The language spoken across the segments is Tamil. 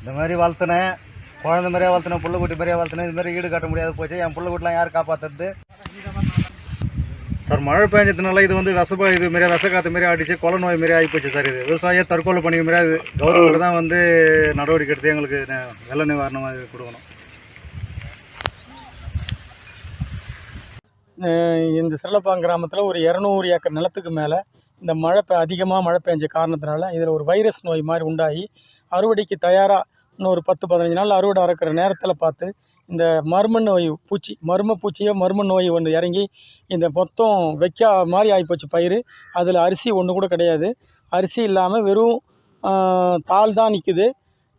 இந்த மாதிரி வளர்த்துனேன் குழந்த மாதிரியே வளர்த்தினேன் புள்ள குட்டி மாதிரியே வளர்த்தினேன் இது மாதிரி ஈடு காட்ட முடியாது போச்சு. என் புள்ள குட்டிலாம் யார் காப்பாற்றுறது சார் மழை பெஞ்சதுனால இது வந்து விஷப்ப இது மாரி விஷக்காத்து மாரி அடிச்சு கொலை நோய் மாரி ஆகிப்போச்சு சார் இது. விவசாயம் தற்கொலை பண்ணிக்க மாரி அது. கவர்மெண்ட் தான் வந்து நடவடிக்கை எடுத்து எங்களுக்கு வெள்ள நிவாரணம் கொடுக்கணும். இந்த சிறலப்பாங்க கிராமத்தில் ஒரு இரநூறு ஏக்கர் நிலத்துக்கு மேலே இந்த மழை பெ அதிகமாக மழை பெஞ்ச காரணத்தினால இதில் ஒரு வைரஸ் நோய் மாதிரி உண்டாகி அறுவடைக்கு தயாராக இன்னும் ஒரு பத்து பதினஞ்சு நாள் அறுவடை அறுக்கிற நேரத்தில் பார்த்து இந்த மர்ம நோய் பூச்சி மர்ம பூச்சியோ மர்ம நோய் ஒன்று இறங்கி இந்த மொத்தம் வைக்கா மாதிரி ஆகிப்போச்சு பயிர் அதில் அரிசி ஒன்று கூட கிடையாது. அரிசி இல்லாமல் வெறும் தாள் தான் நிற்குது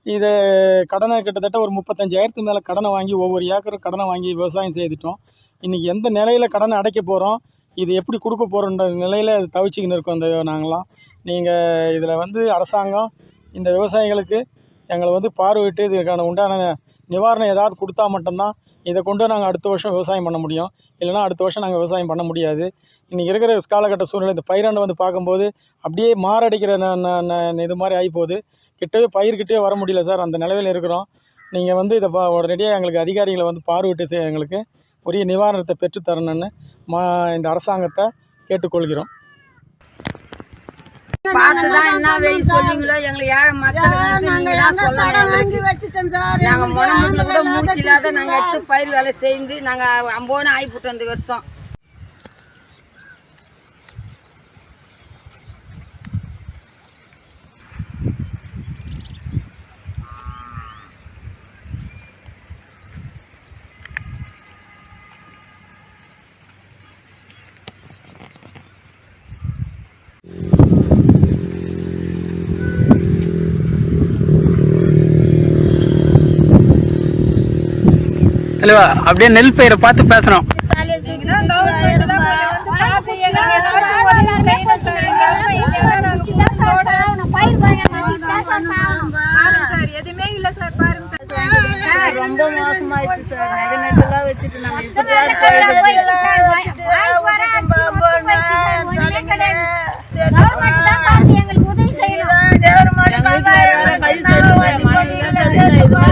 இதை கடனை கிட்டத்தட்ட ஒரு முப்பத்தஞ்சாயிரத்துக்கு மேலே கடனை வாங்கி ஒவ்வொரு ஏக்கரும் கடனை வாங்கி விவசாயம் செய்துட்டோம். இன்றைக்கி எந்த நிலையில் கடனை அடைக்க போகிறோம் இது எப்படி கொடுக்க போகிறோன்ற நிலையில் தவிச்சிக்கின்னு இருக்கோம் இந்த நாங்களாம் நீங்கள் இதில் வந்து அரசாங்கம் இந்த விவசாயிகளுக்கு எங்களை வந்து பார்வையிட்டு இதுக்கான உண்டான நிவாரணம் ஏதாவது கொடுத்தா மட்டும்தான் இதை கொண்டு நாங்கள் அடுத்த வருஷம் விவசாயம் பண்ண முடியும். இல்லைன்னா அடுத்த வருஷம் நாங்கள் விவசாயம் பண்ண முடியாது. இன்றைக்கி இருக்கிற காலகட்ட சூழ்நிலை இந்த பயிராண்டு வந்து பார்க்கும்போது அப்படியே மாரடைக்கிற ந- ந- இது மாதிரி ஆகிப்போகுது கிட்டவே பயிர்கிட்டே வர முடியல சார். அந்த நிலவில் இருக்கிறோம். நீங்கள் வந்து இதை உடனடியாக எங்களுக்கு அதிகாரிகளை வந்து பார்வையிட்டு எங்களுக்கு. உரிய நிவாரணத்தை பெற்றுத் தரணும்னு மா இந்த அரசாங்கத்தை கேட்டுக்கொள்கிறோம். பார்த்துதான் என்ன வெயில் சொல்லுங்களோ எங்களை ஏழை மக்கள் நீங்க மூச்சு இல்லாத நாங்க எடுத்து பயிர் வேலை செய்து நாங்க அம்போன்னு ஆகிவிட்டோம் இந்த வருஷம். இல்லைவா அப்படியே நெல் பயிரை பார்த்து பேசணும். ரொம்ப மோசமாயிடுச்சு சார் நகை நட்டுலாம் வச்சுட்டு இப்படி